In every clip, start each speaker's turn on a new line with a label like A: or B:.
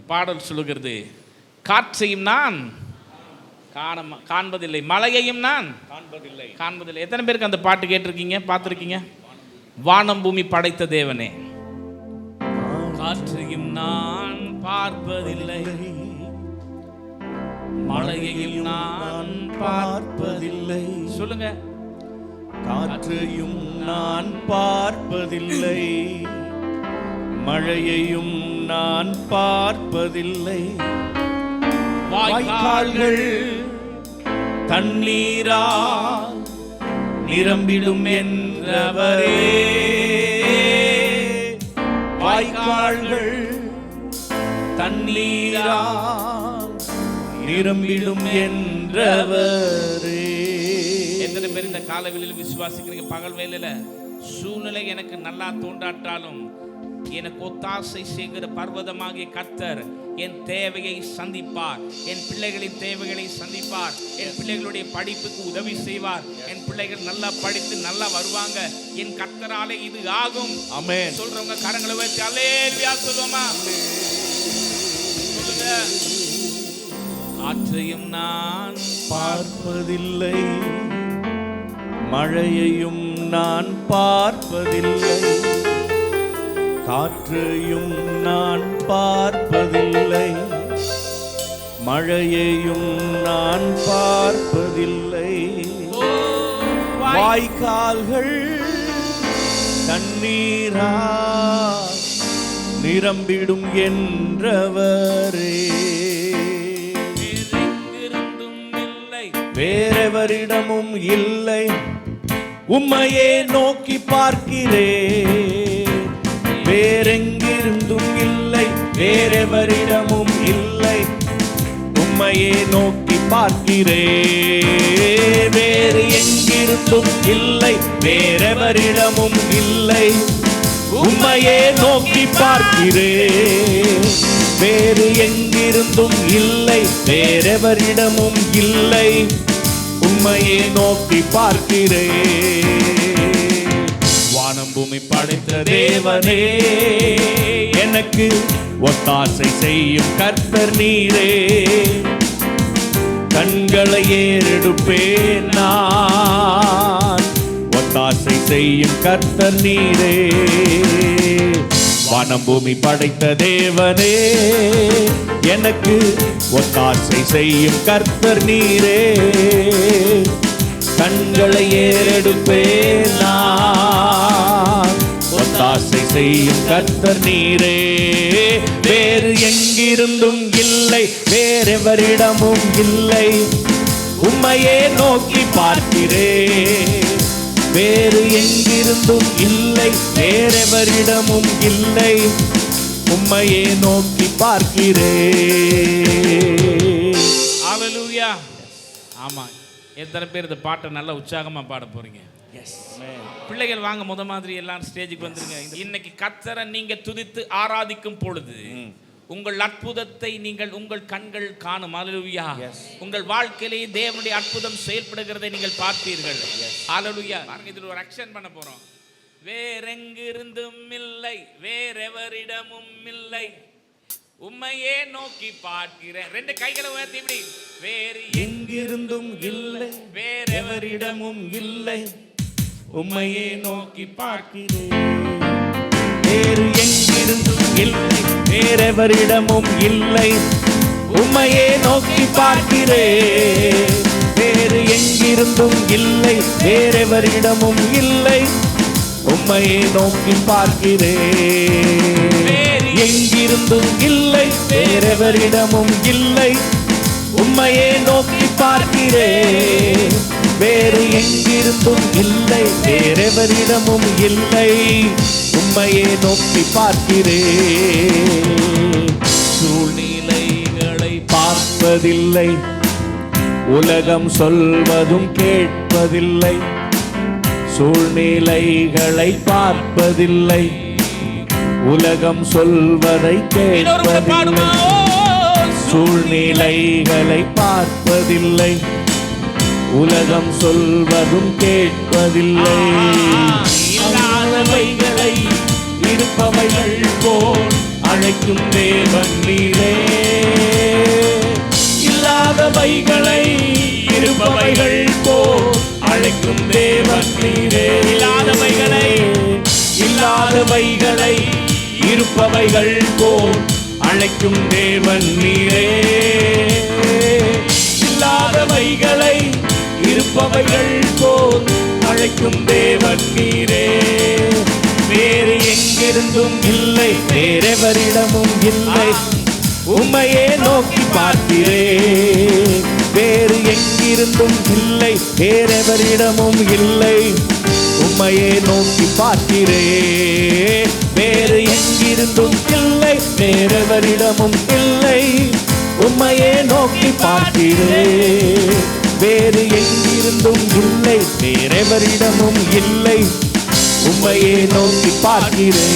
A: இந்த பாடல் சொல்லுகிறது காற்றையும் நான் காண காண்பதில்லை மழையையும் நான்
B: காண்பதில்லை.
A: காண்பதில்லை. எத்தனை பேருக்கு அந்த பாட்டு கேட்டிருக்கீங்க பார்த்துருக்கீங்க? வானம் பூமி படைத்த தேவனே. காற்றையும் நான் பார்ப்பதில்லை. மழையையும் நான்
B: பார்ப்பதில்லை.
A: சொல்லுங்க.
B: காற்றையும் நான் பார்ப்பதில்லை. மழையையும் நான் பார்ப்பதில்லை. வாய்க்கால்கள் தண்ணீரா நிரம்பிடும் என்றவரே. வாய்க்கால்கள் தண்ணீரா நிரம்பிடும் என்றவரே.
A: எத்தனை பேர் இந்த காலவெளியில் விசுவாசிக்கிறீங்க? பகல் வேலையில சூழ்நிலை எனக்கு நல்லா தோன்றாட்டாலும் எனக்கு ஒத்தாசை செய்கிற பர்வதமாகிய கர்த்தர் என் தேவையை சந்திப்பார். என் பிள்ளைகளின் தேவைகளை சந்திப்பார். என் பிள்ளைகளுடைய படிப்புக்கு உதவி செய்வார். என் பிள்ளைகள் நல்லா படித்து நல்லா வருவாங்க. என் கர்த்தராலே இது ஆகும்.
B: ஆமென்
A: சொல்றவங்க கரங்களை வச்சு அல்லேலியா சொல்லுவோமா? சொல்லுங்க. காற்றையும் நான்
B: பார்ப்பதில்லை. மழையையும் நான் பார்ப்பதில்லை. காற்றையும் நான் பார்ப்பதில்லை. மழையையும் நான் பார்ப்பதில்லை. வாய்க்கால்கள் தண்ணீரா? நிரம்பிடும் என்றவரே.
A: வேறெங்கிருந்தும்
B: வேறெவரிடமும் இல்லை. உம்மையே நோக்கி பார்க்கிறேன். வேறெங்கிருந்தும் இல்லை வேறெவரிடமும் இல்லை. உம்மையே நோக்கி பார்க்கிறே. வேறு எங்கிருந்தும் இல்லை வேறெவரிடமும் இல்லை. உம்மையே நோக்கி பார்க்கிறே. வேறு எங்கிருந்தும் இல்லை வேறெவரிடமும் இல்லை. உம்மையே நோக்கி பார்க்கிறேன் வானம் பூமி படைத்த தேவனே. எனக்கு ஒத்தாசை செய்யும் கர்த்தர் நீரே. கண்களை ஏறெடுப்பேன் நான். ஒத்தாசை செய்யும் கர்த்தர் நீரே. வானம் பூமி படைத்த தேவனே. எனக்கு ஒத்தாசை செய்யும் கர்த்தர் நீரே. கண்களை ஏறெடுப்பேன் செய்யும் கர்த்தர் நீரே. வேறு எங்கிருந்தும் இல்லை வேறெவரிடமும் இல்லை. உம்மையே நோக்கி பார்க்கிறே. வேறு எங்கிருந்தும் இல்லை வேறெவரிடமும் இல்லை. உம்மையே நோக்கி பார்க்கிறே.
A: ஹalleluya ஆமா. எத்தனை பேர் இந்த பாட்டை நல்லா உற்சாகமா பாட போறீங்க பிள்ளைகள் வாங்க முத மாதிரி எல்லாரும் ஸ்டேஜுக்கு வந்துருங்க. இன்னைக்கு கர்த்தரை நீங்க துதித்து ஆராதிக்கும் பொழுது உங்கள் அற்புதத்தை நீங்கள் உங்கள் கண்கள் காணும். ஹalleluya உங்கள் வாழ்க்கையிலே தேவனுடைய அற்புதம் செயல்படுகிறதை நீங்கள் பார்ப்பீர்கள் ஹalleluya பாருங்க இதுல ஒரு ஆக்ஷன் பண்ண போறோம். வேறெங்கிருந்தும் இல்லை வேறெவரிடமும் இல்லை. உம்மையே நோக்கி பார்க்கிறேன். ரெண்டு கைகளை உயர்த்தி இப்படி வேறு
B: எங்கிருந்தும் இல்லை
A: வேறெவரிடம்
B: எவரிடமும் இல்லை. உம்மையே நோக்கி பார்க்கிறேன். வேறு எங்கிருந்தும் இல்லை வேறெவரிடமும் இல்லை. உம்மையே நோக்கி பார்க்கிறேன். வேறு எங்கிருந்தும் இல்லை வேறெவரிடமும் இல்லை. உம்மையே நோக்கி பார்க்கிறேன்.
A: வேறு
B: எங்கிருந்தும் இல்லை வேறெவரிடமும் இல்லை. உம்மையே நோக்கி பார்க்கிறேன். வேறு எங்கிருந்தும் இல்லை வேறெவரிடமும் இல்லை. உம்மையே நோக்கி பார்க்கிறேன். சூழ்நிலைகளை பார்ப்பதில்லை உலகம் சொல்வதும் கேட்பதில்லை. சூழ்நிலைகளை பார்ப்பதில்லை உலகம் சொல்வதை கேட்பதில்லை. சூழ்நிலைகளை பார்ப்பதில்லை. உலகம் சொல்வதும் கேட்பதில்லை.
A: இல்லாதவைகளை
B: இருப்பவைகள் போல் அழைக்கும் தேவன் நீரே. இல்லாதவைகளை இருப்பவைகள் போல் அழைக்கும் தேவன் நீரே.
A: இல்லாதவைகளை
B: இல்லாதவைகளை இருப்பவைகள் போல் அழைக்கும் தேவன் நீரே. இருப்பவைகள் போல் அழைக்கும் தேவன் நீரே. வேறு எங்கிருந்தும் இல்லை வேறெவரிடமும் இல்லை. உம்மையே நோக்கி பார்க்கிறே. வேறு எங்கிருந்தும் இல்லை வேறெவரிடமும் இல்லை. உம்மையே நோக்கி பார்க்கிறே. வேறு எங்கிருந்தும் இல்லை வேறெவரிடமும் இல்லை. உம்மையே நோக்கி பார்க்கிறே. வேறு எங்கிருந்தும் இல்லை வேறெவரிடமும் இல்லை. உம்மையே நோக்கி பார்க்கிறே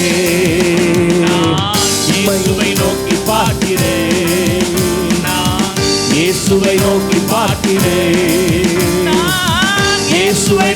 B: உம்மையை நோக்கி பார்க்கிறே இயேசுவை நோக்கி பார்க்கிறே இயேசுவை